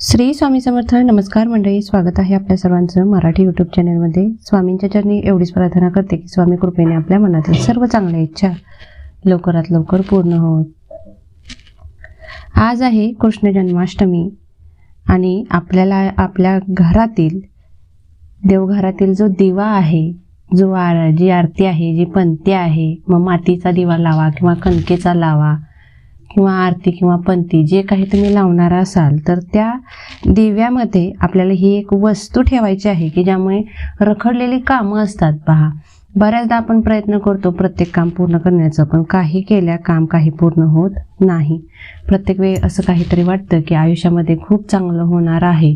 श्री स्वामी समर्थ नमस्कार मंडळी स्वागत आहे आपल्या सर्वांचं मराठी यूट्यूब चॅनलमध्ये स्वामींच्या चरणी एवढीच प्रार्थना करते की स्वामी कृपेने आपल्या मनातील सर्व चांगल्या इच्छा लवकरात लवकर पूर्ण होत आज आहे कृष्ण जन्माष्टमी आणि आपल्याला आपल्या घरातील देवघरातील जो दिवा आहे जो आर जी आरती आहे जी पंथी आहे मग मातीचा दिवा लावा किंवा कणकेचा लावा किंवा आरती किंवा पंथी जे काही तुम्ही लावणार असाल तर त्या दिव्यामध्ये आपल्याला ही एक वस्तू ठेवायची आहे की ज्यामुळे रखडलेली कामं असतात. पहा बऱ्याचदा आपण प्रयत्न करतो प्रत्येक काम पूर्ण करण्याचं पण काही केल्या काम काही पूर्ण होत नाही. प्रत्येक वेळी असं काहीतरी वाटतं की आयुष्यामध्ये खूप चांगलं होणार आहे.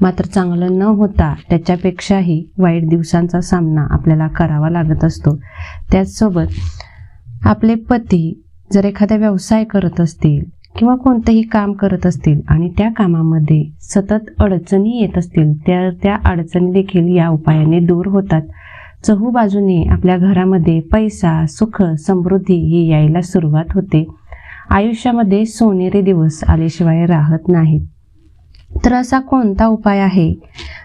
मात्र चांगलं न होता त्याच्यापेक्षाही वाईट दिवसांचा सामना आपल्याला करावा लागत असतो. त्याचसोबत आपले पती जर एखादा व्यवसाय करत असतील किंवा कोणतंही काम करत असतील आणि त्या कामामध्ये सतत अडचणी येत असतील त्या त्या अडचणी देखील या उपायाने दूर होतात. चहू बाजूने आपल्या घरामध्ये पैसा सुख समृद्धी ही यायला सुरुवात होते. आयुष्यामध्ये सोनेरी दिवस आल्याशिवाय राहत नाहीत. तर असा कोणता उपाय आहे?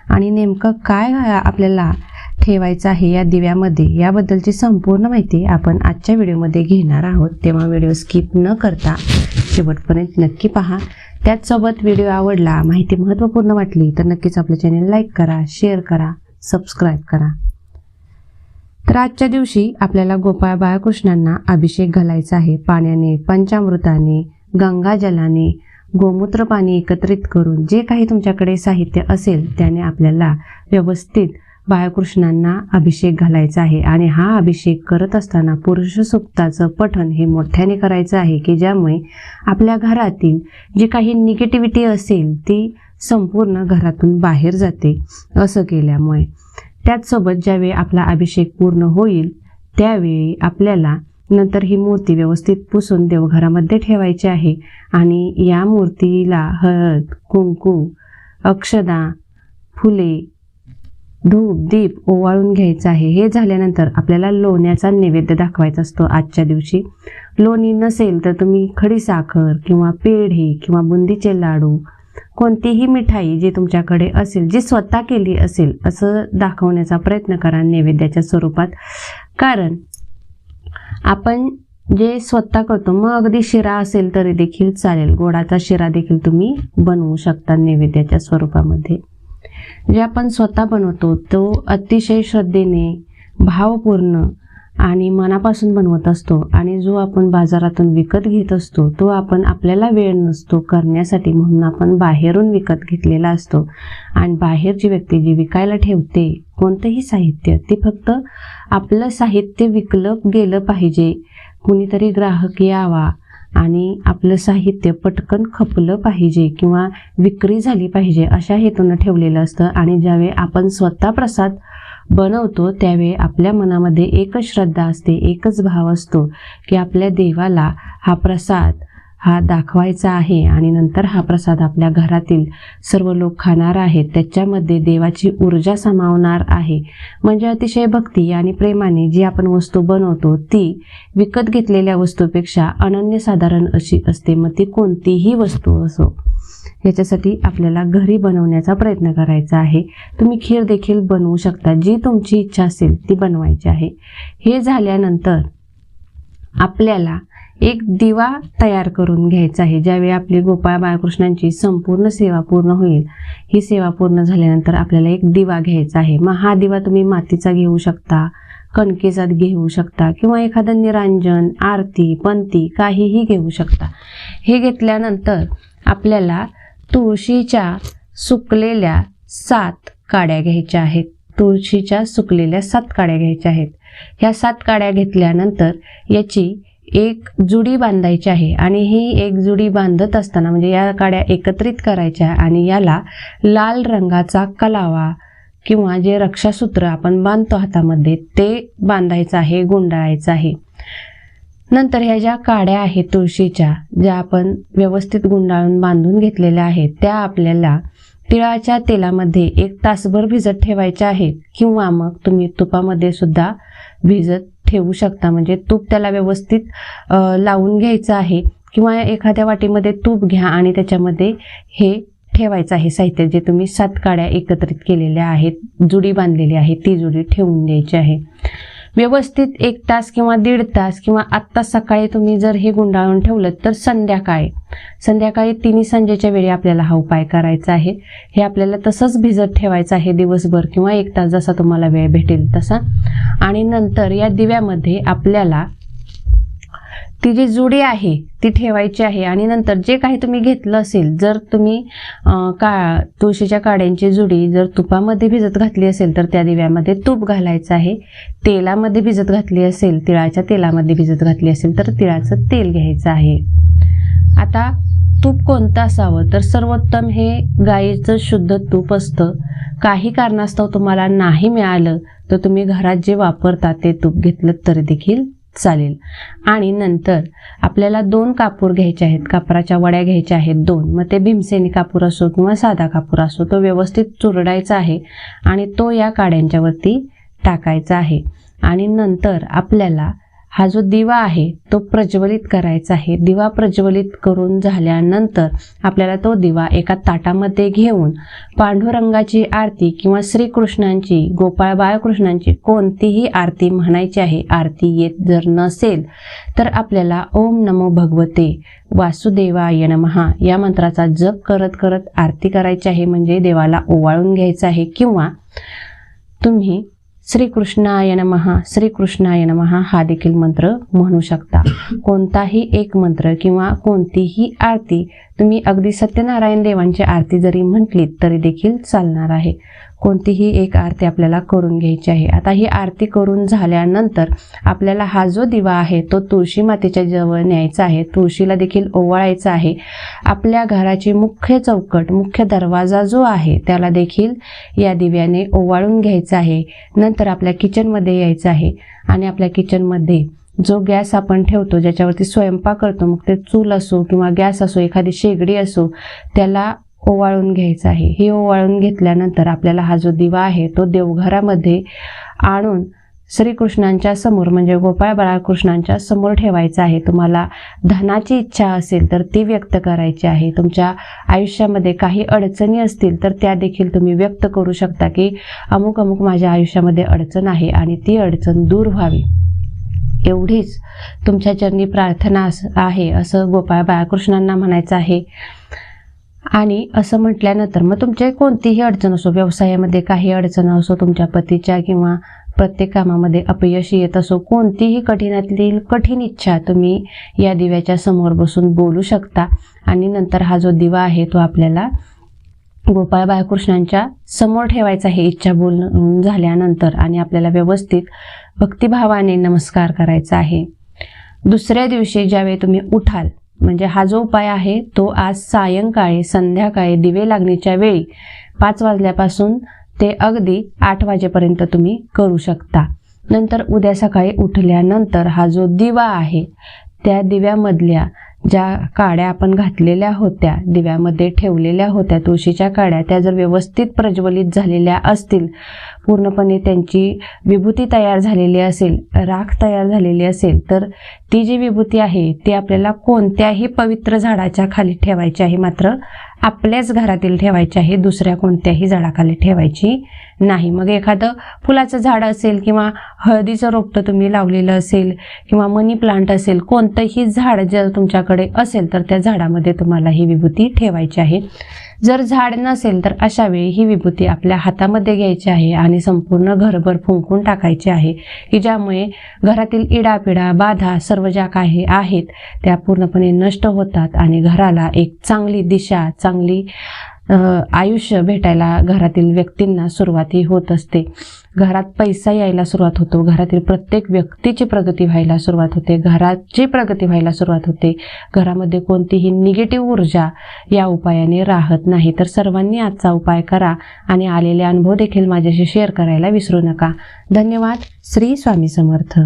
आणि नेमकं काय आपल्याला ठेवायचं आहे या दिव्यामध्ये. याबद्दलची संपूर्ण माहिती आपण आजच्या व्हिडिओमध्ये घेणार आहोत. तेव्हा व्हिडिओ स्किप न करता शेवटपर्यंत नक्की पहा. त्याचसोबत व्हिडिओ आवडला माहिती महत्त्वपूर्ण वाटली तर नक्कीच आपलं चॅनल लाईक करा शेअर करा सबस्क्राईब करा. तर आजच्या दिवशी आपल्याला गोपाळ बाळकृष्णांना अभिषेक घालायचा आहे. पाण्याने पंचामृताने गंगाजलाने गोमूत्र पाणी एकत्रित करून जे काही तुमच्याकडे साहित्य असेल त्याने आपल्याला व्यवस्थित बाळकृष्णांना अभिषेक घालायचा आहे आणि हा अभिषेक करत असताना पुरुष सुक्ताचं पठण हे मोठ्याने करायचं आहे की ज्यामुळे आपल्या घरातील जी काही निगेटिव्हिटी असेल ती संपूर्ण घरातून बाहेर जाते असं केल्यामुळे. त्याचसोबत ज्यावेळी आपला अभिषेक पूर्ण होईल त्यावेळी आपल्याला नंतर ही मूर्ती व्यवस्थित पुसून देवघरामध्ये ठेवायची आहे आणि या मूर्तीला हळद कुंकू अक्षदा फुले धूप दीप ओवाळून घ्यायचं आहे. हे झाल्यानंतर आपल्याला लोण्याचा नैवेद्य दाखवायचा असतो आजच्या दिवशी. लोणी नसेल तर तुम्ही खडी साखर किंवा पेढे किंवा बुंदीचे लाडू कोणतीही मिठाई जी तुमच्याकडे असेल जी स्वतः केली असेल असं दाखवण्याचा प्रयत्न करा नैवेद्याच्या स्वरूपात. कारण आपण जे स्वतः करतो मग अगदी शिरा असेल तरी देखील चालेल. गोडाचा शिरा देखील तुम्ही बनवू शकता नैवेद्याच्या स्वरूपामध्ये. जे आपण स्वतः बनवतो तो अतिशय श्रद्धेने भावपूर्ण आणि मनापासून बनवत असतो. आणि जो आपण बाजारातून विकत घेत असतो तो आपण आपल्याला वेळ नसतो करण्यासाठी म्हणून आपण बाहेरून विकत घेतलेला असतो. आणि बाहेरची व्यक्ती जी विकायला ठेवते कोणतंही साहित्य ते फक्त आपलं साहित्य विकलं गेलं पाहिजे. कुणीतरी ग्राहक यावा आणि आपलं साहित्य पटकन खपलं पाहिजे किंवा विक्री झाली पाहिजे अशा हेतूनं ठेवलेलं असतं. आणि ज्यावेळी आपण स्वतः प्रसाद बनवतो त्यावेळी आपल्या मनामध्ये एकच श्रद्धा असते एकच भाव असतो की आपल्या देवाला हा प्रसाद हा दाखवायचा आहे आणि नंतर हा प्रसाद आपल्या घरातील सर्व लोक खाणार आहेत. त्याच्यामध्ये देवाची ऊर्जा समावणार आहे. म्हणजे अतिशय भक्ती आणि प्रेमाने जी आपण वस्तू बनवतो ती विकत घेतलेल्या वस्तूपेक्षा अनन्यसाधारण अशी असते. मग ती कोणतीही वस्तू असो याच्यासाठी आपल्याला घरी बनवण्याचा प्रयत्न करायचा आहे. तुम्ही खीर देखील बनवू शकता. जी तुमची इच्छा असेल ती बनवायची आहे. हे झाल्यानंतर आपल्याला एक दिवा तयार करून घ्यायचा आहे. ज्यावेळी आपली गोपाळ बाळकृष्णांची संपूर्ण सेवा पूर्ण होईल ही सेवा पूर्ण झाल्यानंतर आपल्याला एक दिवा घ्यायचा आहे. मग हा दिवा तुम्ही मातीचा घेऊ शकता कणकेचा घेऊ शकता किंवा एखादं निरांजन आरती पंथी काहीही घेऊ शकता. हे घेतल्यानंतर आपल्याला तुळशीच्या सुकलेल्या सात काड्या घ्यायच्या आहेत. तुळशीच्या सुकलेल्या सात काड्या घ्यायच्या आहेत. ह्या सात काड्या घेतल्यानंतर याची एक जुडी बांधायची आहे आणि ही एक जुडी बांधत असताना म्हणजे या काड्या एकत्रित करायच्या आणि याला लाल रंगाचा कलावा किंवा जे रक्षासूत्र आपण बांधतो हातामध्ये ते बांधायचं आहे गुंडाळायचं आहे. नंतर ह्या ज्या काड्या आहेत तुळशीच्या ज्या आपण व्यवस्थित गुंडाळून बांधून घेतलेल्या आहेत त्या आपल्याला तिळाच्या तेलामध्ये एक तासभर भिजत ठेवायच्या आहेत किंवा मग तुम्ही तुपामध्ये सुद्धा भिजत ठेवू शकता. म्हणजे तूप त्याला व्यवस्थित लावून घ्यायचं आहे किंवा एखाद्या वाटीमध्ये तूप घ्या आणि त्याच्यामध्ये हे ठेवायचं आहे साहित्य जे तुम्ही सात काड्या एकत्रित केलेल्या आहेत जुडी बांधलेली आहे ती जुडी ठेवून द्यायची आहे. व्यवस्थित एक तास किंवा दीड तास किंवा आत्ता सकाळी तुम्ही जर हे गुंडाळून ठेवलं तर संध्याकाळी. संध्याकाळी तिन्ही संजेच्या वेळी आपल्याला हा उपाय करायचा आहे. हे आपल्याला तसंच भिजत ठेवायचं आहे दिवसभर किंवा एक तास जसा तुम्हाला वेळ भेटेल तसा. आणि नंतर या दिव्यामध्ये आपल्याला ती जी जुडी आहे ती ठेवायची आहे. आणि नंतर जे काही तुम्ही घेतलं असेल जर तुम्ही का तुळशीच्या काड्यांची जुडी जर तुपामध्ये भिजत घातली असेल तर त्या दिव्यामध्ये तूप घालायचं आहे. तेलामध्ये भिजत घातली असेल तिळाच्या तेलामध्ये भिजत घातली असेल तर तिळाचं तेल घ्यायचं आहे. आता तूप कोणतं असावं? तर सर्वोत्तम हे गाईचं शुद्ध तूप असतं. काही कारणास्तव तुम्हाला नाही मिळालं तर तुम्ही घरात जे वापरता ते तूप घेतलं तरी देखील चालेल. आणि नंतर आपल्याला दोन कापूर घ्यायचे आहेत. कापराच्या वड्या घ्यायच्या आहेत दोन. मग ते भीमसेनी कापूर असो किंवा साधा कापूर असो तो व्यवस्थित चुरडायचा आहे आणि तो या काड्यांच्यावरती टाकायचा आहे. आणि नंतर आपल्याला हा जो दिवा आहे तो प्रज्वलित करायचा आहे. दिवा प्रज्वलित करून झाल्यानंतर आपल्याला तो दिवा एका ताटामध्ये घेऊन पांडुरंगाची आरती किंवा श्रीकृष्णांची गोपाळ बाळकृष्णांची कोणतीही आरती म्हणायची आहे आरती येत जर नसेल तर आपल्याला ओम नमो भगवते वासुदेवाय नमहा या मंत्राचा जप करत करत आरती करायची आहे. म्हणजे देवाला ओवाळून घ्यायचं आहे किंवा तुम्ही श्रीकृष्णाय नमहा श्रीकृष्णाय नमहा हा देखील मंत्र म्हणू शकता. कोणताही एक मंत्र किंवा कोणतीही आरती तुम्ही अगदी सत्यनारायण देवांची आरती जरी म्हटली तरी देखील चालणार आहे. कोणतीही एक आरती आपल्याला करून घ्यायची आहे. आता ही आरती करून झाल्यानंतर आपल्याला हा जो दिवा आहे तो तुळशी मातेच्या जवळ न्यायचा आहे. तुळशीला देखील ओवाळायचा आहे. आपल्या घराची मुख्य चौकट मुख्य दरवाजा जो आहे त्याला देखील या दिव्याने ओवाळून घ्यायचा आहे. नंतर आपल्या किचनमध्ये यायचं आहे. आणि आपल्या किचनमध्ये जो गॅस आपण ठेवतो ज्याच्यावरती स्वयंपाक करतो मग ते चूल असो किंवा गॅस असो एखादी शेगडी असो त्याला ओवाळून घ्यायचं आहे. हे ओवाळून घेतल्यानंतर आपल्याला हा जो दिवा आहे तो देवघरामध्ये आणून श्रीकृष्णांच्या समोर म्हणजे गोपाळ बाळकृष्णांच्या समोर ठेवायचा आहे. तुम्हाला धनाची इच्छा असेल तर ती व्यक्त करायची आहे. तुमच्या आयुष्यामध्ये काही अडचणी असतील तर त्या देखील तुम्ही व्यक्त करू शकता की अमुक अमुक माझ्या आयुष्यामध्ये अडचण आहे आणि ती अडचण दूर व्हावी. एवढीच तुमच्या चरणी प्रार्थना आहे असं गोपाळ बाळकृष्णांना म्हणायचं आहे. आणि असं म्हटल्यानंतर मग तुमच्या कोणतीही अडचण असो व्यवसायामध्ये काही अडचण असो तुमच्या पतीच्या किंवा प्रत्येक कामामध्ये अपयश येत असो कोणतीही कठीणातील कठीण इच्छा तुम्ही या दिव्याच्या समोर बसून बोलू शकता. आणि नंतर हा जो दिवा आहे तो आपल्याला गोपाळ बाळकृष्णांच्या समोर ठेवायचा आहे इच्छा बोल झाल्यानंतर आणि आपल्याला व्यवस्थित भक्तिभावाने नमस्कार करायचा आहे. दुसऱ्या दिवशी ज्यावेळी तुम्ही उठाल म्हणजे हा जो उपाय आहे तो आज सायंकाळी संध्याकाळी दिवे लागणीच्या वेळी पाच वाजल्यापासून ते अगदी आठ वाजेपर्यंत तुम्ही करू शकता. नंतर उद्या सकाळी उठल्यानंतर हा जो दिवा आहे त्या दिव्यामधल्या ज्या काड्या आपण घातलेल्या होत्या दिव्यामध्ये ठेवलेल्या होत्या तुळशीच्या काड्या त्या जर व्यवस्थित प्रज्वलित झालेल्या असतील पूर्णपणे त्यांची विभूती तयार झालेली असेल राख तयार झालेली असेल तर ती जी विभूती आहे ती आपल्याला कोणत्याही पवित्र झाडाच्या खाली ठेवायची आहे मात्र आपल्याच घरातील ठेवायची आहे दुसऱ्या कोणत्याही झाडाखाली ठेवायची नाही. मग एखादं फुलाचं झाड असेल किंवा हळदीचं रोपटं तुम्ही लावलेलं असेल किंवा मनी प्लांट असेल कोणतंही झाड जर तुमच्याकडे असेल तर त्या झाडामध्ये तुम्हाला ही विभूती ठेवायची आहे. जर झाड नसेल तर अशा वेळी ही विभूती आपल्या हातामध्ये घ्यायची आहे आणि संपूर्ण घरभर फुंकून टाकायची आहे की ज्यामुळे घरातील इडापिडा बाधा सर्व ज्या काही आहेत त्या पूर्णपणे नष्ट होतात आणि घराला एक चांगली दिशा चांगली आयुष्य भेटायला घरातील व्यक्तींना सुरुवाती होत असते. घरात पैसा यायला सुरुवात होतो. घरातील प्रत्येक व्यक्तीची प्रगती व्हायला सुरुवात होते. घराची प्रगती व्हायला सुरुवात होते. घरामध्ये कोणतीही निगेटिव्ह ऊर्जा या उपायाने राहत नाही. तर सर्वांनी आजचा उपाय करा आणि आलेले अनुभव देखील माझ्याशी शेअर करायला विसरू नका. धन्यवाद. श्री स्वामी समर्थ.